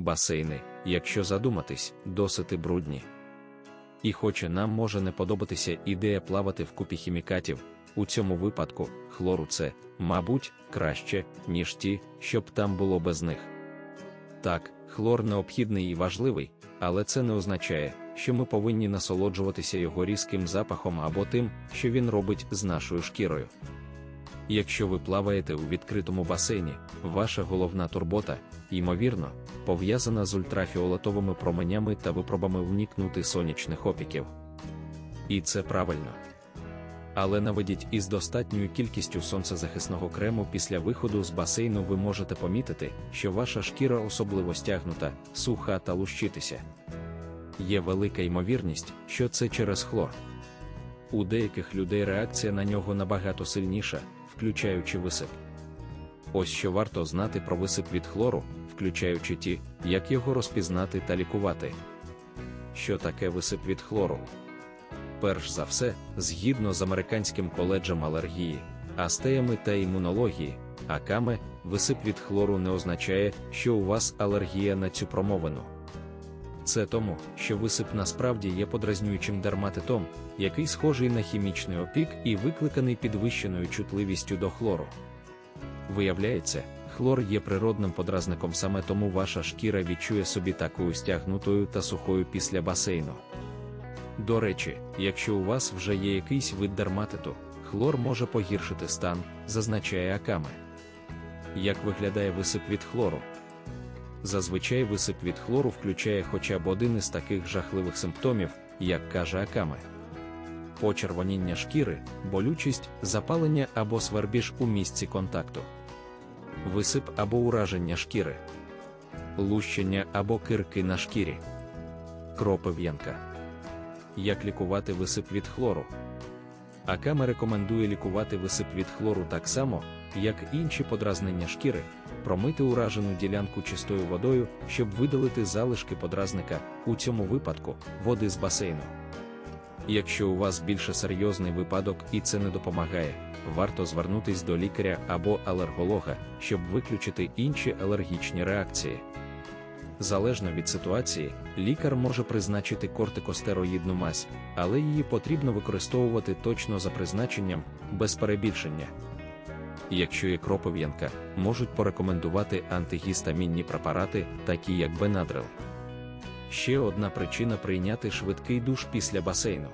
басейни, якщо задуматись, досити брудні. І хоче нам може не подобатися ідея плавати в купі хімікатів, у цьому випадку хлору це, мабуть, краще, ніж ті, щоб там було без них. Так, хлор необхідний і важливий, але це не означає, що ми повинні насолоджуватися його різким запахом або тим, що він робить з нашою шкірою. Якщо ви плаваєте у відкритому басейні, ваша головна турбота, ймовірно, пов'язана з ультрафіолетовими променями та випробами уникнути сонячних опіків. І це правильно. Але наведіть із достатньою кількістю сонцезахисного крему після виходу з басейну ви можете помітити, що ваша шкіра особливо стягнута, суха та лущитися. Є велика ймовірність, що це через хлор. У деяких людей реакція на нього набагато сильніша, включаючи висип. Ось що варто знати про висип від хлору, включаючи ті, як його розпізнати та лікувати. Що таке висип від хлору? Перш за все, згідно з американським коледжем алергії, астеями та імунології, акаме, висип від хлору не означає, що у вас алергія на цю промовину. Це тому, що висип насправді є подразнюючим дерматитом, який схожий на хімічний опік і викликаний підвищеною чутливістю до хлору. Виявляється, хлор є природним подразником саме тому ваша шкіра відчує собі такою стягнутою та сухою після басейну. До речі, якщо у вас вже є якийсь вид дерматиту, хлор може погіршити стан, зазначає Акаме. Як виглядає висип від хлору? Зазвичай висип від хлору включає хоча б один із таких жахливих симптомів, як каже Акаме. Почервоніння шкіри, болючість, запалення або свербіж у місці контакту, висип або ураження шкіри, лущення або кирки на шкірі, кропив'янка. Як лікувати висип від хлору? Акаме рекомендує лікувати висип від хлору так само, як інші подразнення шкіри, промити уражену ділянку чистою водою, щоб видалити залишки подразника, у цьому випадку води з басейну. Якщо у вас більше серйозний випадок і це не допомагає, варто звернутись до лікаря або алерголога, щоб виключити інші алергічні реакції. Залежно від ситуації, лікар може призначити кортикостероїдну мазь, але її потрібно використовувати точно за призначенням, без перебільшення. Якщо є кропив'янка, можуть порекомендувати антигістамінні препарати, такі як Бенадрил. Ще одна причина прийняти швидкий душ після басейну.